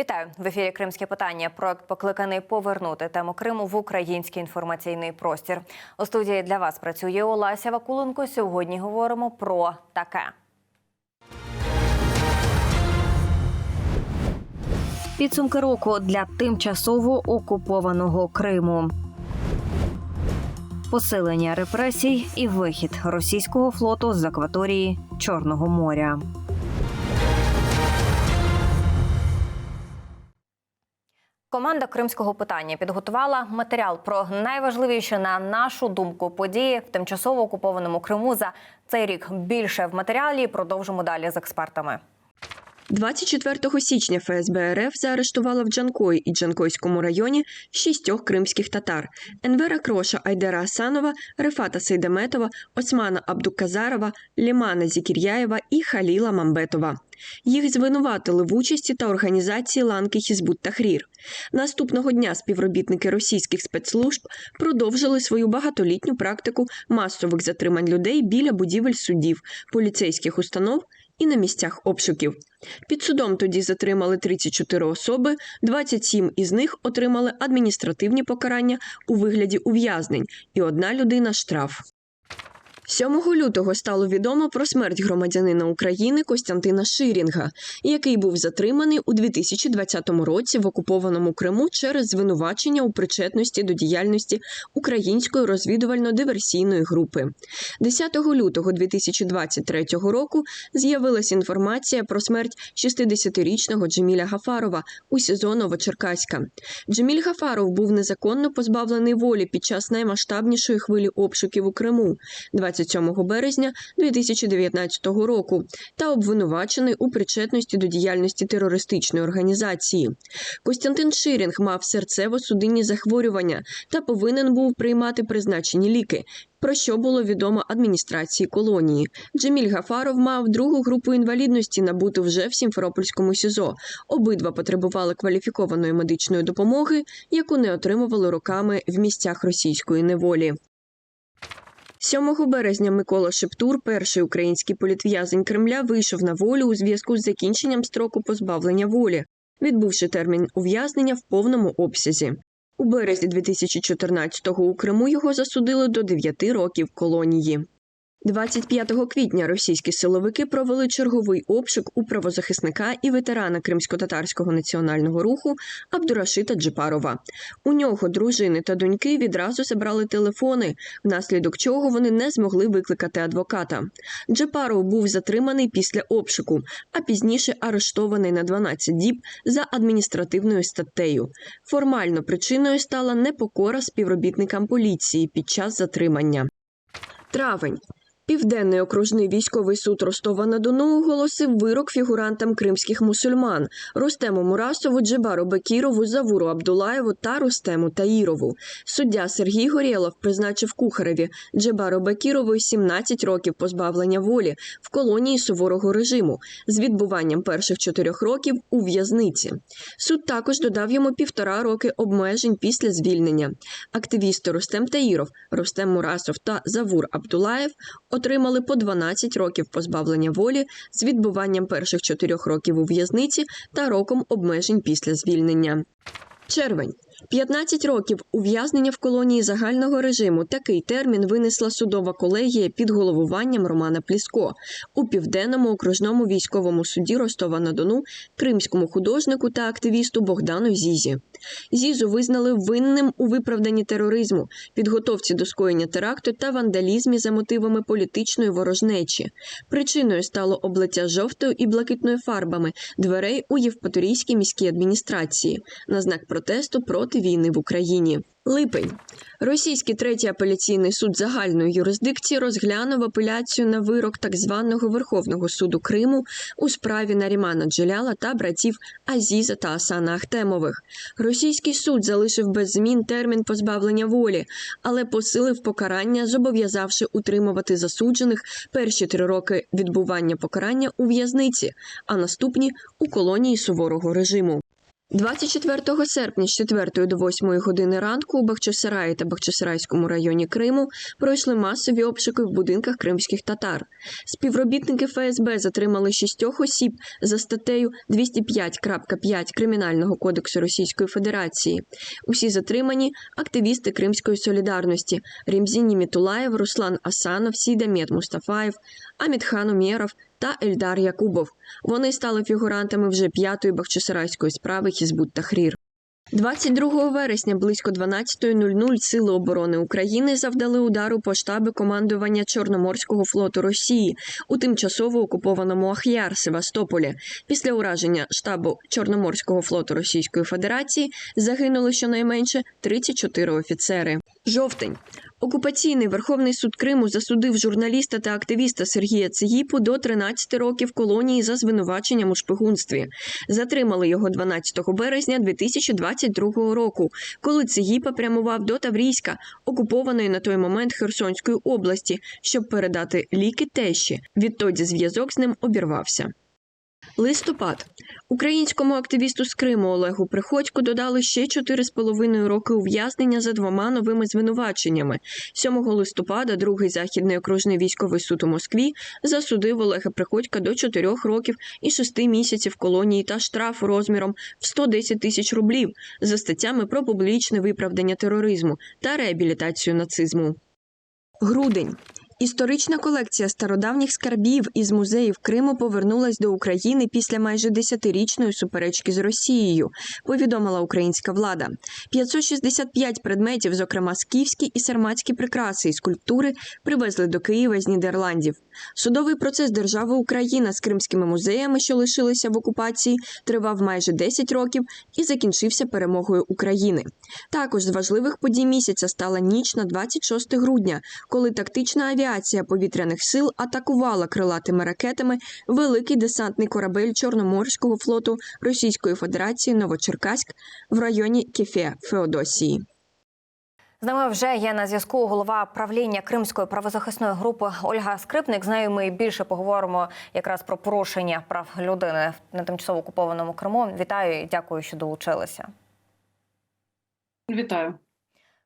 Вітаю в ефірі Кримське питання. Проект покликаний повернути тему Криму в український інформаційний простір. У студії для вас працює Олася Вакуленко. Сьогодні говоримо про таке. Підсумки року для тимчасово окупованого Криму. Посилення репресій і вихід російського флоту з акваторії Чорного моря. Команда кримського питання підготувала матеріал про найважливіші на нашу думку події в тимчасово окупованому Криму за цей рік. Більше в матеріалі продовжимо далі з експертами. 24 січня ФСБ РФ заарештувала в Джанкої і Джанкойському районі шістьох кримських татар: Енвера Кроша, Айдера Асанова, Рефата Сейдаметова, Османа Абдуказарова, Лімана Зікіряєва і Халіла Мамбетова. Їх звинуватили в участі та організації ланки Хізбут Тахрір. Наступного дня співробітники російських спецслужб продовжили свою багатолітню практику масових затримань людей біля будівель судів, поліцейських установ і на місцях обшуків. Під судом тоді затримали 34 особи, 27 із них отримали адміністративні покарання у вигляді ув'язнень, і одна людина штраф. 7 лютого стало відомо про смерть громадянина України Костянтина Ширінга, який був затриманий у 2020 році в окупованому Криму через звинувачення у причетності до діяльності української розвідувально-диверсійної групи. 10 лютого 2023 року з'явилася інформація про смерть 60-річного Джеміля Гафарова у СІЗО Новочеркаська. Джеміль Гафаров був незаконно позбавлений волі під час наймасштабнішої хвилі обшуків у Криму 27 березня 2019 року та обвинувачений у причетності до діяльності терористичної організації. Костянтин Ширінг мав серцево-судинні захворювання та повинен був приймати призначені ліки. Про що було відомо адміністрації колонії. Джеміль Гафаров мав другу групу інвалідності набуту вже в Сімферопольському СІЗО. Обидва потребували кваліфікованої медичної допомоги, яку не отримували роками в місцях російської неволі. 7 березня Микола Шептур, перший український політв'язень Кремля, вийшов на волю у зв'язку з закінченням строку позбавлення волі, відбувши термін ув'язнення в повному обсязі. У березні 2014-го у Криму його засудили до 9 років колонії. 25 квітня російські силовики провели черговий обшук у правозахисника і ветерана кримсько-татарського національного руху Абдурашита Джипарова. У нього дружини та доньки відразу забрали телефони, внаслідок чого вони не змогли викликати адвоката. Джипаров був затриманий після обшуку, а пізніше арештований на 12 діб за адміністративною статтею. Формально причиною стала непокора співробітникам поліції під час затримання. Травень. Південний окружний військовий суд Ростова-на-Дону оголосив вирок фігурантам кримських мусульман Рустему Мурасову, Джебару Бекірову, Завуру Абдулаєву та Рустему Таїрову. Суддя Сергій Горєлов призначив Кухареві Джебару Бекірову 17 років позбавлення волі в колонії суворого режиму з відбуванням перших чотирьох років у в'язниці. Суд також додав йому півтора роки обмежень після звільнення. Активісти Рустем Таїров, Рустем Мурасов та Завур Абдулаєв отримали по 12 років позбавлення волі з відбуванням перших чотирьох років у в'язниці та роком обмежень після звільнення. Червень. 15 років ув'язнення в колонії загального режиму. Такий термін винесла судова колегія під головуванням Романа Пліско у південному окружному військовому суді Ростова-на-Дону, кримському художнику та активісту Богдану Зізі. Зізу визнали винним у виправданні тероризму, підготовці до скоєння теракту та вандалізмі за мотивами політичної ворожнечі. Причиною стало облиття жовтою і блакитною фарбами дверей у Євпаторійській міській адміністрації на знак протесту проти війни в Україні. Липень. Російський третій апеляційний суд загальної юрисдикції розглянув апеляцію на вирок так званого Верховного суду Криму у справі Нарімана Джеляла та братів Азіза та Асана Ахтемових. Російський суд залишив без змін термін позбавлення волі, але посилив покарання, зобов'язавши утримувати засуджених перші три роки відбування покарання у в'язниці, а наступні у колонії суворого режиму. 24 серпня з 4 до 8 години ранку у Бахчисараї та Бахчисарайському районі Криму пройшли масові обшуки в будинках кримських татар. Співробітники ФСБ затримали шістьох осіб за статтею 205.5 Кримінального кодексу Російської Федерації. Усі затримані активісти Кримської солідарності Рімзін Німітулаєв, Руслан Асанов, Сідамет Мустафаєв, Амітхан Умєров та Ельдар Якубов. Вони стали фігурантами вже п'ятої бахчисарайської справи Хізбут Тахрір. 22 вересня близько 12.00 Сили оборони України завдали удару по штабі командування Чорноморського флоту Росії у тимчасово окупованому Ахяр Севастополі. Після ураження штабу Чорноморського флоту Російської Федерації загинули щонайменше 34 офіцери. Жовтень. Окупаційний Верховний суд Криму засудив журналіста та активіста Сергія Цегіпу до 13 років колонії за звинуваченням у шпигунстві. Затримали його 12 березня 2022 року, коли Цегіпа прямував до Таврійська, окупованої на той момент Херсонської області, щоб передати ліки тещі. Відтоді зв'язок з ним обірвався. Листопад. Українському активісту з Криму Олегу Приходько додали ще 4,5 роки ув'язнення за двома новими звинуваченнями. 7 листопада другий західний окружний військовий суд у Москві засудив Олега Приходька до 4 років і 6 місяців колонії та штрафу розміром в 110 тисяч рублів за статтями про публічне виправдання тероризму та реабілітацію нацизму. Грудень. Історична колекція стародавніх скарбів із музеїв Криму повернулась до України після майже десятирічної суперечки з Росією, повідомила українська влада. 565 предметів, зокрема скіфські і сарматські прикраси і скульптури, привезли до Києва з Нідерландів. Судовий процес держави Україна з кримськими музеями, що лишилися в окупації, тривав майже 10 років і закінчився перемогою України. Також з важливих подій місяця стала ніч на 26 грудня, коли тактична авіація повітряних сил атакувала крилатими ракетами великий десантний корабель Чорноморського флоту Російської Федерації Новочеркаськ в районі Кефе Феодосії. З нами вже є на зв'язку голова правління Кримської правозахисної групи Ольга Скрипник. З нею ми більше поговоримо якраз про порушення прав людини на тимчасово окупованому Криму. Вітаю і дякую, що долучилися. Вітаю.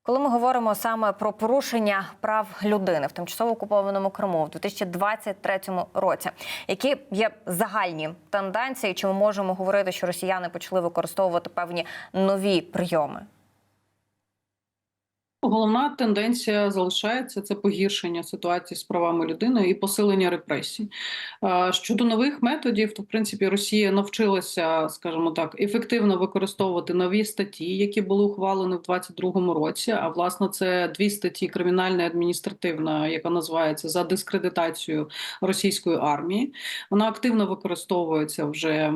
Коли ми говоримо саме про порушення прав людини в тимчасово окупованому Криму в 2023 році, які є загальні тенденції, чи ми можемо говорити, що росіяни почали використовувати певні нові прийоми? Головна тенденція залишається це погіршення ситуації з правами людини і посилення репресій. Щодо нових методів, то в принципі Росія навчилася, скажімо так, ефективно використовувати нові статті, які були ухвалені в 2022 році. А власне це дві статті: кримінальна і адміністративна, яка називається за дискредитацію російської армії. Вона активно використовується вже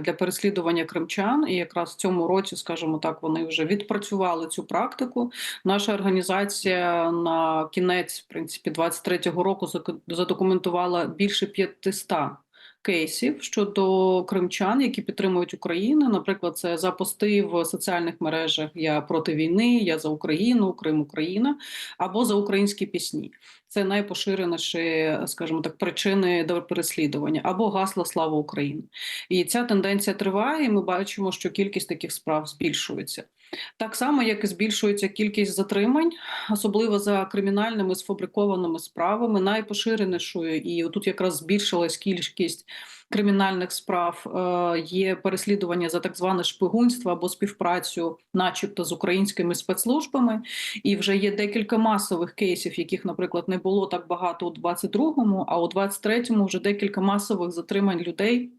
для переслідування кримчан, і якраз в цьому році, скажімо так, вони вже відпрацювали цю практику. Наша організація на кінець, в принципі, 23-го року задокументувала більше 500 кейсів щодо кримчан, які підтримують Україну. Наприклад, це за пости в соціальних мережах Я проти війни, я за Україну, Крим Україна або за українські пісні. Це найпоширеніші, скажімо так, причини до переслідування або гасла Слава Україні. І ця тенденція триває. і Ми бачимо, що кількість таких справ збільшується. Так само, як і збільшується кількість затримань, особливо за кримінальними сфабрикованими справами, найпоширенішою, і тут якраз збільшилась кількість кримінальних справ. е, Є переслідування за так зване шпигунство або співпрацю, начебто, з українськими спецслужбами. І вже є декілька масових кейсів, яких, наприклад, не було так багато у 22-му, а у 23-му вже декілька масових затримань людей.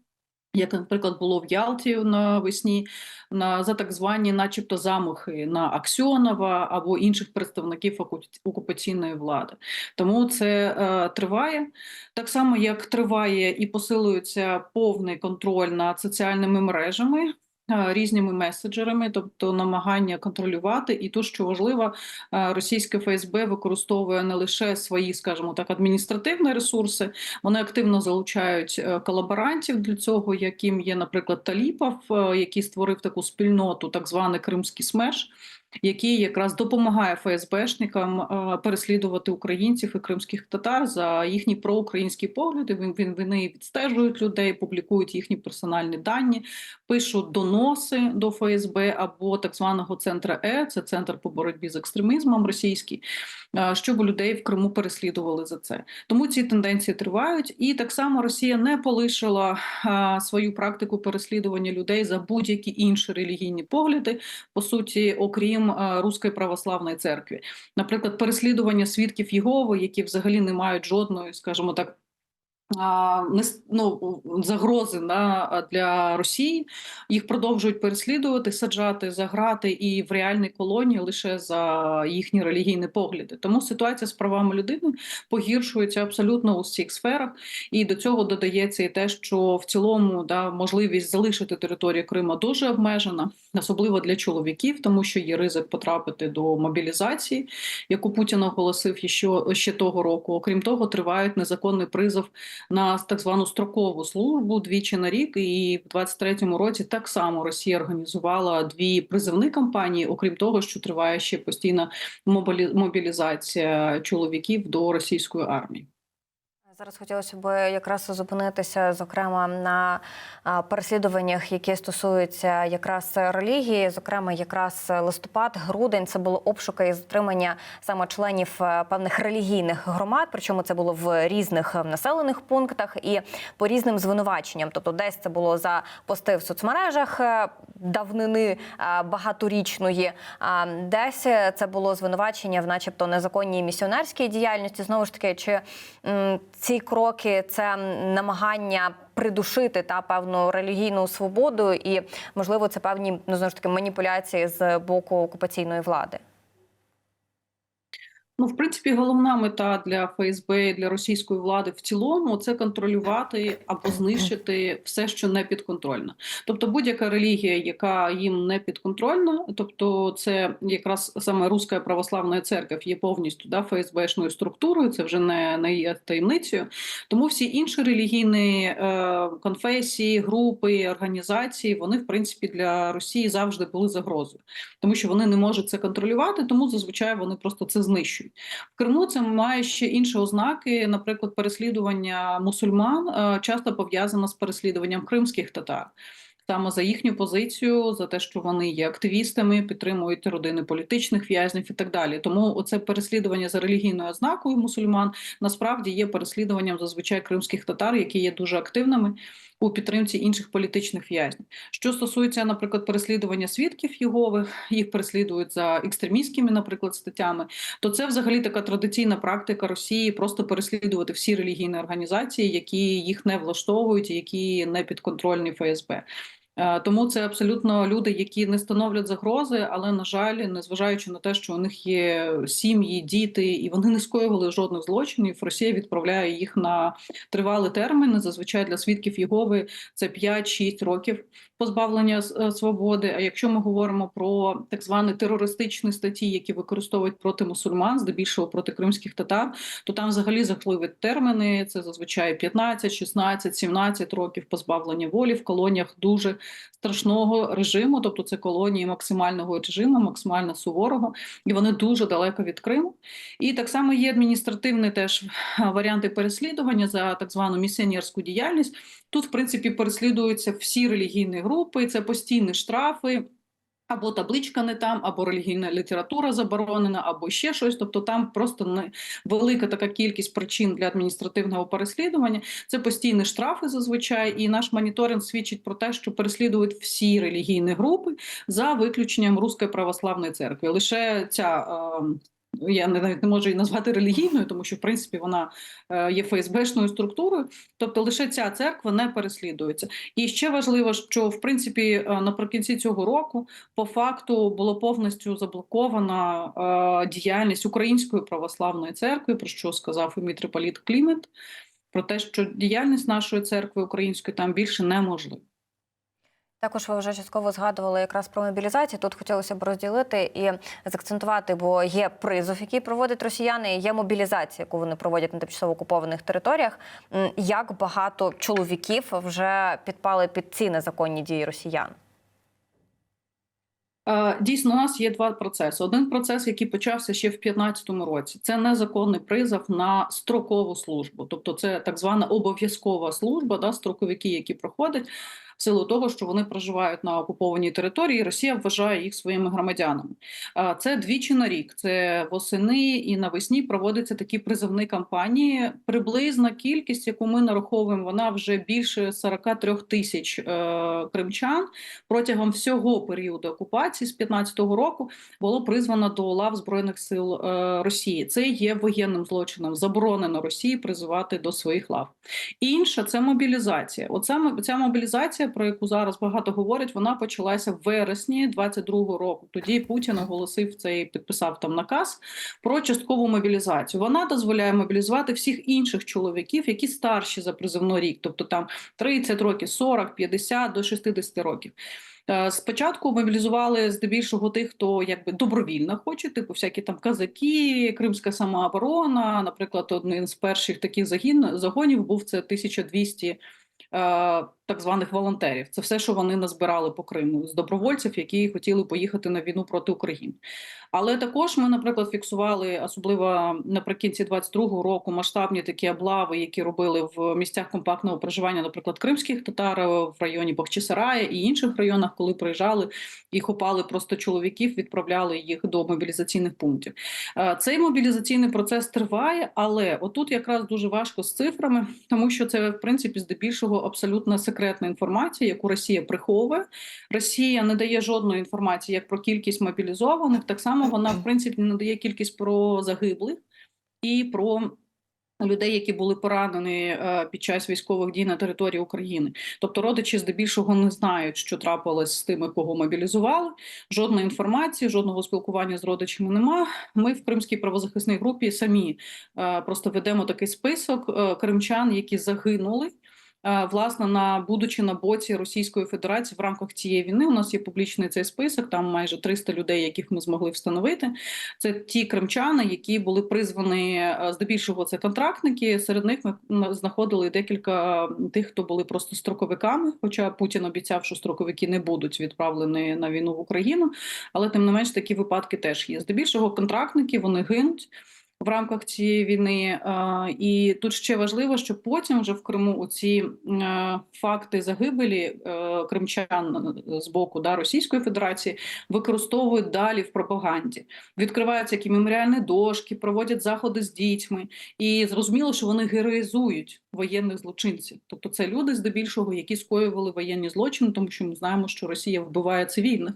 Як, наприклад, було в Ялті навесні на за так звані, начебто, замахи на Аксьонова або інших представників окупаційної влади. Тому це е, триває так само, як триває і посилюється повний контроль над соціальними мережами. Е, Різними меседжерами, тобто намагання контролювати, і то, що важливо, е, російське ФСБ використовує не лише свої, скажімо так, адміністративні ресурси, вони активно залучають е, колаборантів для цього, яким є, наприклад, Таліпов, який створив таку спільноту, так званий Кримський СМЕШ, який якраз допомагає ФСБшникам е, переслідувати українців і кримських татар за їхні проукраїнські погляди. Він вони відстежують людей, публікують їхні персональні дані, пишуть доноси до ФСБ або так званого центру Е, це центр по боротьбі з екстремізмом російський, е, щоб людей в Криму переслідували за це. Тому ці тенденції тривають, і так само Росія не полишила е, свою практику переслідування людей за будь-які інші релігійні погляди, по суті, окрім е, Руської православної церкви. Наприклад, переслідування свідків Єгови, які взагалі не мають жодної, скажімо так. Ну, загрози на для Росії їх продовжують переслідувати, саджати, заграти і в реальні колонії лише за їхні релігійні погляди. Тому ситуація з правами людини погіршується абсолютно у всіх сферах, і до цього додається і те, що в цілому да можливість залишити територію Криму дуже обмежена, особливо для чоловіків, тому що є ризик потрапити до мобілізації, яку Путін оголосив ще, ще того року. Окрім того, тривають незаконний призов на так звану строкову службу двічі на рік. І в 23-му році так само Росія організувала дві призовні кампанії, окрім того, що триває ще постійна мобілі- мобілізація чоловіків до російської армії. Зараз хотілося б якраз зупинитися, зокрема, на переслідуваннях, які стосуються якраз релігії, зокрема, якраз листопад, грудень це було обшуки і затримання саме членів е, певних релігійних громад. Причому це було в різних е, населених пунктах і по різним звинуваченням. Тобто, десь це було за пости в соцмережах е, давнини багаторічної, а десь це було звинувачення в, начебто, незаконній місіонерській діяльності. Знову ж таки, чи ці кроки це намагання придушити та певну релігійну свободу, і можливо це певні ну знову ж таки маніпуляції з боку окупаційної влади. Ну, в принципі, головна мета для ФСБ і для російської влади в цілому це контролювати або знищити все, що не підконтрольно. Тобто, будь-яка релігія, яка їм не підконтрольна, тобто це якраз саме Руська православна церква є повністю да, ФСБшною структурою, це вже не, не є таємницею. Тому всі інші релігійні е, конфесії, групи, організації, вони в принципі для Росії завжди були загрозою, тому що вони не можуть це контролювати, тому зазвичай вони просто це знищують. В Криму це має ще інші ознаки, наприклад, переслідування мусульман е, часто пов'язано з переслідуванням кримських татар. Саме за їхню позицію, за те, що вони є активістами, підтримують родини політичних в'язнів і так далі. Тому оце переслідування за релігійною ознакою мусульман насправді є переслідуванням зазвичай кримських татар, які є дуже активними у підтримці інших політичних в'язнів. Що стосується, наприклад, переслідування свідків Єгових, їх переслідують за екстремістськими, наприклад, статтями, то це взагалі така традиційна практика Росії просто переслідувати всі релігійні організації, які їх не влаштовують, які не підконтрольні ФСБ. Е, Тому це абсолютно люди, які не становлять загрози, але на жаль, незважаючи на те, що у них є сім'ї, діти, і вони не скоювали жодних злочинів. Росія відправляє їх на тривалі терміни. Зазвичай для свідків Єгови це 5-6 років позбавлення е, свободи. А якщо ми говоримо про так звані терористичні статті, які використовують проти мусульман, здебільшого проти кримських татар, то там взагалі жахливі терміни. Це зазвичай 15, 16, 17 років позбавлення волі в колоніях дуже страшного режиму, тобто це колонії максимального режиму, максимально суворого, і вони дуже далеко від Криму. І так само є адміністративні теж варіанти переслідування за так звану місіонерську діяльність. Тут, в принципі, переслідуються всі релігійні групи, це постійні штрафи. Або табличка не там, або релігійна література заборонена, або ще щось. Тобто там просто не велика така кількість причин для адміністративного переслідування. Це постійні штрафи зазвичай, і наш моніторинг свідчить про те, що переслідують всі релігійні групи за виключенням Руської православної церкви. Лише ця. Е, я навіть не можу її назвати релігійною, тому що в принципі вона е, є ФСБшною структурою. Тобто лише ця церква не переслідується. І ще важливо, що в принципі е, наприкінці цього року по факту було повністю заблокована е, діяльність Української православної церкви, про що сказав і митрополіт Клімент, про те, що діяльність нашої церкви української там більше неможлива. Також ви вже частково згадували якраз про мобілізацію. Тут хотілося б розділити і закцентувати, бо є призов, який проводять росіяни, і є мобілізація, яку вони проводять на тимчасово окупованих територіях. Як багато чоловіків вже підпали під ці незаконні дії росіян? Е, Дійсно, у нас є два процеси. Один процес, який почався ще в 2015 році, це незаконний призов на строкову службу, тобто це так звана обов'язкова служба, да, строковики, які проходять в силу того, що вони проживають на окупованій території. Росія вважає їх своїми громадянами. Це двічі на рік. Це восени і навесні проводяться такі призовні кампанії. Приблизна кількість, яку ми нараховуємо, вона вже більше 43 тисяч е, кримчан протягом всього періоду окупації з 15-го року було призвано до лав збройних сил е, Росії. Це є воєнним злочином. Заборонено Росії призивати до своїх лав. Інша це мобілізація. Оця ця мобілізація, про яку зараз багато говорять, вона почалася в вересні 22-го року. Тоді Путін оголосив цей підписав там наказ про часткову мобілізацію. Вона дозволяє мобілізувати всіх інших чоловіків, які старші за призовний рік, тобто там 30 років, 40, 50 до 60 років. Е, Спочатку мобілізували здебільшого тих, хто якби добровільно хоче, типу всякі там казаки, Кримська самооборона. Наприклад, один з перших таких загін загонів був це 1200 е, так званих волонтерів. Це все, що вони назбирали по Криму з добровольців, які хотіли поїхати на війну проти України. Але також ми, наприклад, фіксували особливо наприкінці 22-го року масштабні такі облави, які робили в місцях компактного проживання, наприклад, кримських татар в районі Бахчисарая і інших районах, коли приїжджали і хопали просто чоловіків, відправляли їх до мобілізаційних пунктів. Е, Цей мобілізаційний процес триває, але отут якраз дуже важко з цифрами, тому що це в принципі здебільшого абсолютно секретна інформація, яку Росія приховує. Росія не дає жодної інформації як про кількість мобілізованих, так само вона в принципі не дає кількість про загиблих і про. Людей, які були поранені е, під час військових дій на території України, тобто родичі здебільшого не знають, що трапилось з тими, кого мобілізували. Жодної інформації, жодного спілкування з родичами нема. Ми в Кримській правозахисній групі самі е, просто ведемо такий список е, кримчан, які загинули. Е, Власне, на будучи на боці Російської Федерації в рамках цієї війни, у нас є публічний цей список. Там майже 300 людей, яких ми змогли встановити. Це ті кримчани, які були призвані е, здебільшого це контрактники. Серед них ми знаходили декілька тих, хто були просто строковиками. Хоча Путін обіцяв, що строковики не будуть відправлені на війну в Україну. Але тим не менш такі випадки теж є. Здебільшого контрактники вони гинуть. В рамках цієї війни, Е, і тут ще важливо, що потім вже в Криму оці е, факти загибелі е, кримчан з боку да, Російської Федерації використовують далі в пропаганді. Відкриваються які меморіальні дошки, проводять заходи з дітьми, і зрозуміло, що вони героїзують воєнних злочинців. Тобто це люди здебільшого, які скоювали воєнні злочини, тому що ми знаємо, що Росія вбиває цивільних.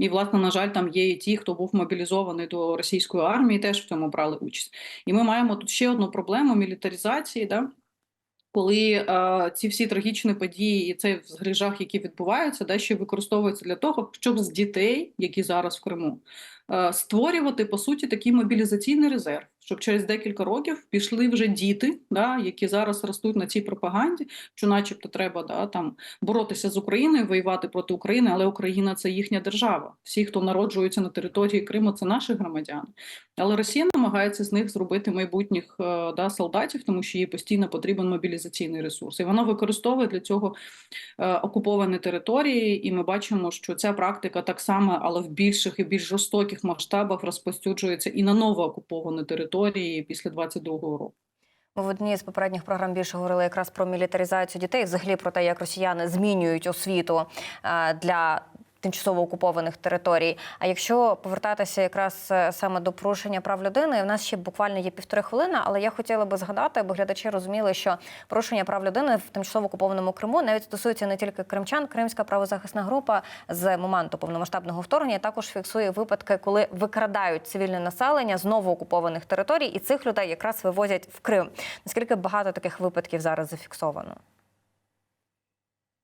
І, власне, на жаль, там є і ті, хто був мобілізований до російської армії, теж в цьому брали участь. І ми маємо тут ще одну проблему мілітаризації. Да? Коли е, ці всі трагічні події і цей згрижах, які відбуваються, да, ще використовуються для того, щоб з дітей, які зараз в Криму, створювати по суті такий мобілізаційний резерв, щоб через декілька років пішли вже діти, да, які зараз ростуть на цій пропаганді, що, начебто, треба да, там боротися з Україною, воювати проти України, але Україна це їхня держава. Всі, хто народжуються на території Криму, це наші громадяни. Але Росія намагається з них зробити майбутніх е, да, солдатів, тому що їй постійно потрібен мобілізаційний ресурс. І вона використовує для цього е, окуповані території. І ми бачимо, що ця практика так само, але в більших і більш жорстоких масштабах розпостюджується і на новоокуповані території після 22-го року. Ми в одній з попередніх програм більше говорили якраз про мілітаризацію дітей, взагалі про те, як росіяни змінюють освіту е, для тимчасово окупованих територій. А якщо повертатися якраз е, саме до порушення прав людини, в нас ще буквально є півтори хвилини, але я хотіла би згадати, аби глядачі розуміли, що порушення прав людини в тимчасово окупованому Криму навіть стосується не тільки кримчан. Кримська правозахисна група з моменту повномасштабного вторгнення також фіксує випадки, коли викрадають цивільне населення з новоокупованих територій, і цих людей якраз вивозять в Крим. Наскільки багато таких випадків зараз зафіксовано?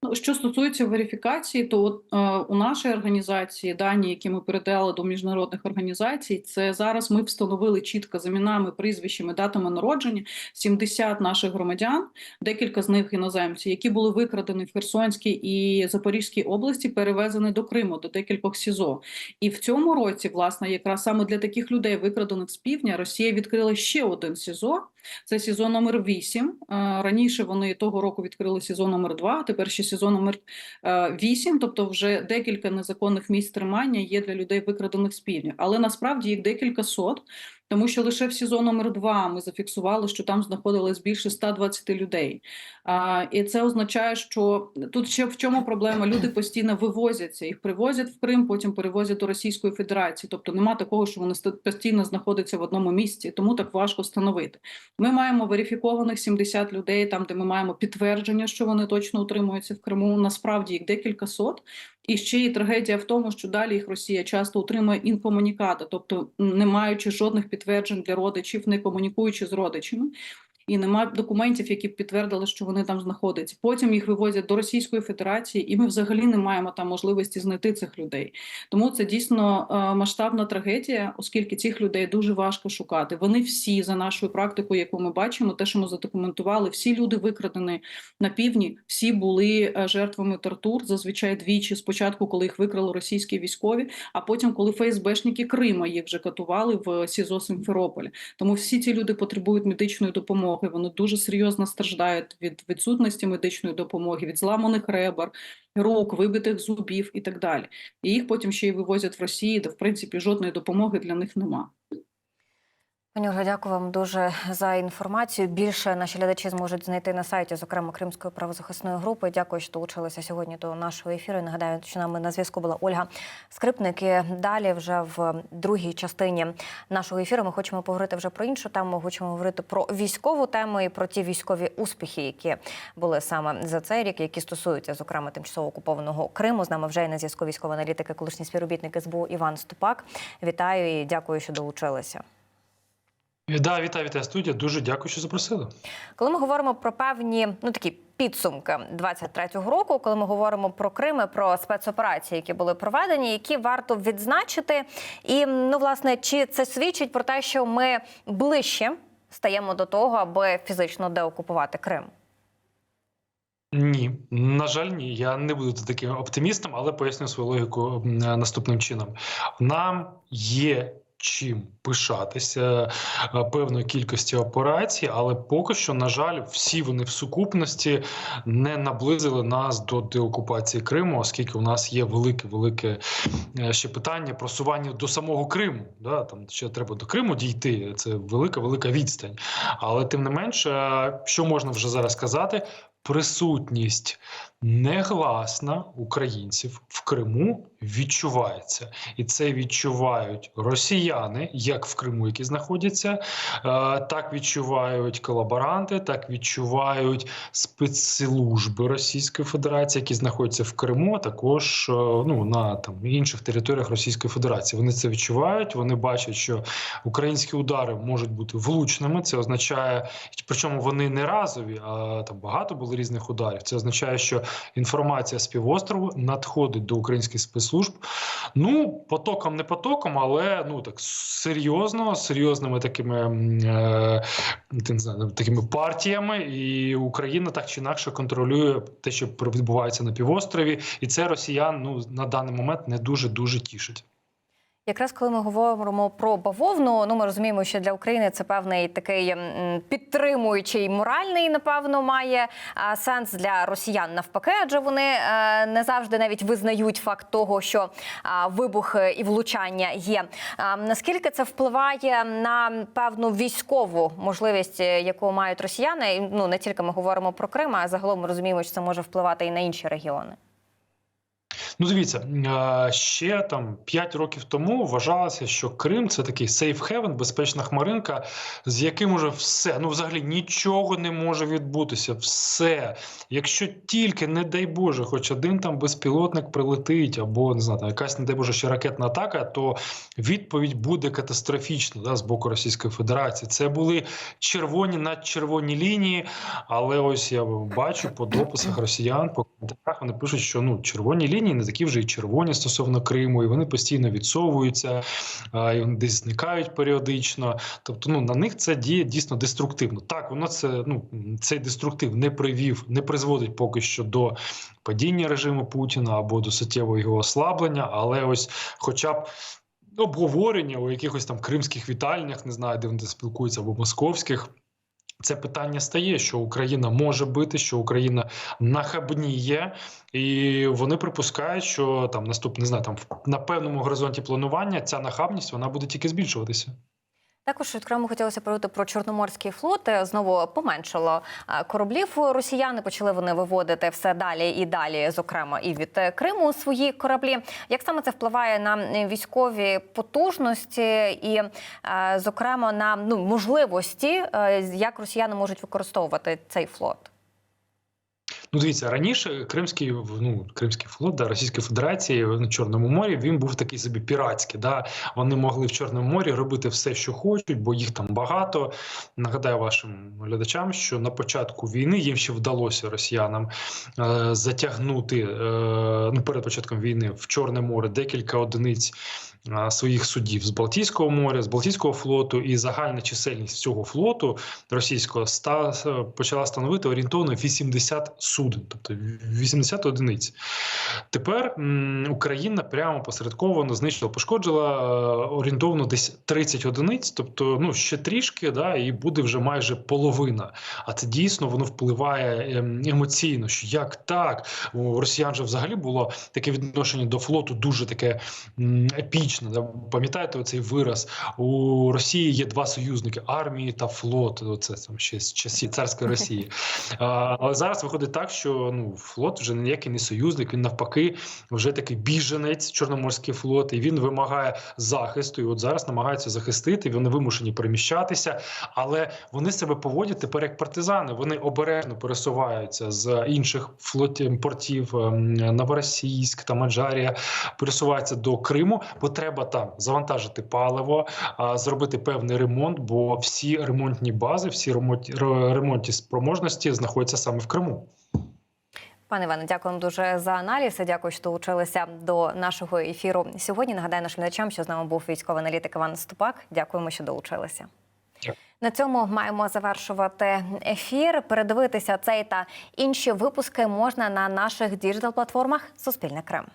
Ну, що стосується верифікації, то от, е, у нашій організації дані, які ми передали до міжнародних організацій, це зараз ми встановили чітко за іменами, прізвищами, датами народження 70 наших громадян, декілька з них іноземці, які були викрадені в Херсонській і Запорізькій області, перевезені до Криму, до декількох СІЗО. І в цьому році, власне, якраз саме для таких людей, викрадених з півдня, Росія відкрила ще один СІЗО. Це СІЗО номер 8. Раніше вони того року відкрили СІЗО номер 2, тепер ще СІЗО номер 8, тобто вже декілька незаконних місць тримання є для людей викрадених з. Але насправді їх декілька сот, тому що лише в СІЗО номер 2 ми зафіксували, що там знаходилось більше 120 людей. А, і це означає, що тут ще в чому проблема? Люди постійно вивозяться, їх привозять в Крим, потім перевозять до Російської Федерації. Тобто нема такого, що вони постійно знаходяться в одному місці, тому так важко встановити. Ми маємо верифікованих 70 людей, там де ми маємо підтвердження, що вони точно утримуються в Криму. Насправді їх декілька сот. І ще і трагедія в тому, що далі їх Росія часто утримує інкомуніката, тобто не маючи жодних підтверджень для родичів, не комунікуючи з родичами. І немає документів, які б підтвердили, що вони там знаходяться. Потім їх вивозять до Російської Федерації, і ми взагалі не маємо там можливості знайти цих людей. Тому це дійсно е, масштабна трагедія, оскільки цих людей дуже важко шукати. Вони всі за нашою практикою, яку ми бачимо, те, що ми задокументували, всі люди викрадені на півдні, всі були е, жертвами тортур. Зазвичай двічі спочатку, коли їх викрали російські військові, а потім, коли ФСБшники Крима їх вже катували в СІЗО Симферополі. Тому всі ці люди потребують медичної допомоги. Вони дуже серйозно страждають від відсутності медичної допомоги, від зламаних ребер, рук, вибитих зубів і так далі. І їх потім ще й вивозять в Росію, де в принципі жодної допомоги для них нема. Пані дякую вам дуже за інформацію. Більше наші глядачі зможуть знайти на сайті, зокрема Кримської правозахисної групи. Дякую, що долучилися сьогодні до нашого ефіру. Нагадаю, що нами на зв'язку була Ольга Скрипник. І далі, вже в другій частині нашого ефіру, ми хочемо поговорити вже про іншу тему. Хочемо говорити про військову тему і про ті військові успіхи, які були саме за цей рік, які стосуються зокрема тимчасово окупованого Криму. З нами вже і на зв'язку військовий аналітик, і колишній співробітник СБУ Іван Ступак. Вітаю і дякую, що долучилися. Да, вітаю, вітаю студія. Дуже дякую, що запросили. Коли ми говоримо про певні ну такі підсумки 23-го року, коли ми говоримо про Крим, і про спецоперації, які були проведені, які варто відзначити, і ну власне, чи це свідчить про те, що ми ближче стаємо до того, аби фізично деокупувати Крим? Ні, на жаль, ні. Я не буду таким оптимістом, але поясню свою логіку наступним чином. Нам є чим пишатися е, певної кількості операцій, але поки що, на жаль, всі вони в сукупності не наблизили нас до деокупації Криму, оскільки у нас є велике велике е, ще питання просування до самого Криму. Да? Там ще треба до Криму дійти. Це велика велика відстань. Але тим не менше, е, що можна вже зараз сказати? Присутність негласна українців в Криму відчувається, і це відчувають росіяни, як в Криму, які знаходяться, е, так відчувають колаборанти, так відчувають спецслужби Російської Федерації, які знаходяться в Криму, а також е, ну на там інших територіях Російської Федерації. Вони це відчувають. Вони бачать, що українські удари можуть бути влучними. Це означає, причому вони не разові, а там багато було різних ударів. Це означає, що інформація з півострову надходить до українських спецслужб. Ну, потоком не потоком, але ну так серйозно, серйозними такими е, не знаю, такими партіями, і Україна так чи інакше контролює те, що відбувається на півострові, і це росіян ну на даний момент не дуже дуже тішить. Якраз коли ми говоримо про бавовну, ну ми розуміємо, що для України це певний такий підтримуючий моральний, напевно, має сенс для росіян навпаки, адже вони е, не завжди навіть визнають факт того, що а, вибух і влучання є. А, наскільки це впливає на певну військову можливість, е, яку мають росіяни? Ну не тільки ми говоримо про Крим, а загалом ми розуміємо, що це може впливати і на інші регіони. Ну, дивіться, ще там 5 років тому вважалося, що Крим це такий сейф хевен, безпечна хмаринка, з яким уже все, ну взагалі нічого не може відбутися. Все. Якщо тільки, не дай Боже, хоч один там безпілотник прилетить, або не знаю, там якась, не дай Боже, ще ракетна атака, то відповідь буде катастрофічна да, з боку Російської Федерації. Це були червоні надчервоні лінії, але ось я бачу по дописах росіян, по коментарях вони пишуть, що ну червоні лінії не такі вже і червоні стосовно Криму, і вони постійно відсовуються, і вони десь зникають періодично. Тобто, ну на них це діє дійсно деструктивно. Так, воно це ну цей деструктив не привів, не призводить поки що до падіння режиму Путіна або до суттєвого його ослаблення, але ось, хоча б. Обговорення у якихось там кримських вітальнях, не знаю, де вони спілкуються, або московських, Це питання стає, що Україна може бити, що Україна нахабніє, і вони припускають, що там наступ, не знаю, там на певному горизонті планування ця нахабність вона буде тільки збільшуватися. Також окремо хотілося поговорити про Чорноморський флот. Знову поменшало кораблів. Росіяни почали вони виводити все далі і далі, зокрема і від Криму свої кораблі. Як саме це впливає на військові потужності і, е, зокрема, на ну можливості, е, як росіяни можуть використовувати цей флот? Ну, дивіться, раніше Кримський ну, Кримський флот да, Російської Федерації на Чорному морі він був такий собі піратський. Да? Вони могли в Чорному морі робити все, що хочуть, бо їх там багато. Нагадаю вашим глядачам, що на початку війни їм ще вдалося росіянам е, затягнути е, ну, перед початком війни в Чорне море декілька одиниць. е, Своїх судів з Балтійського моря, з Балтійського флоту, і загальна чисельність цього флоту російського ста почала становити орієнтовно 80 суден, тобто 80 одиниць. Тепер Україна прямо посередковано знищила, пошкоджила е, орієнтовно десь 30 одиниць, тобто ну ще трішки, да, і буде вже майже половина. А це дійсно воно впливає ем, емоційно. Що як так у росіян же взагалі було таке відношення до флоту дуже таке епічне. Да? Пам'ятаєте оцей вираз? У Росії є два союзники армії та флот. Це там ще з часів царської Росії. А, але зараз виходить так, що ну флот вже ніякий не союзник. Він навпаки вже такий біженець, чорноморський флот, і він вимагає захисту. І от зараз намагаються захистити. Вони вимушені переміщатися, але вони себе поводять тепер як партизани. Вони обережно пересуваються з інших флотів портів ем, Новоросійськ та Маджарія, пересуваються до Криму, бо треба там завантажити паливо, зробити певний ремонт, бо всі ремонтні бази, всі ремонтні спроможності знаходяться саме в Криму. Пане Іване, дякуємо дуже за аналіз. Дякую, що долучилися до нашого ефіру сьогодні. Нагадаю нашим глядачам, що з нами був військовий аналітик Іван Ступак. Дякуємо, що долучилися. На цьому маємо завершувати ефір. Передивитися цей та інші випуски можна на наших діджитал платформах Суспільне Крем.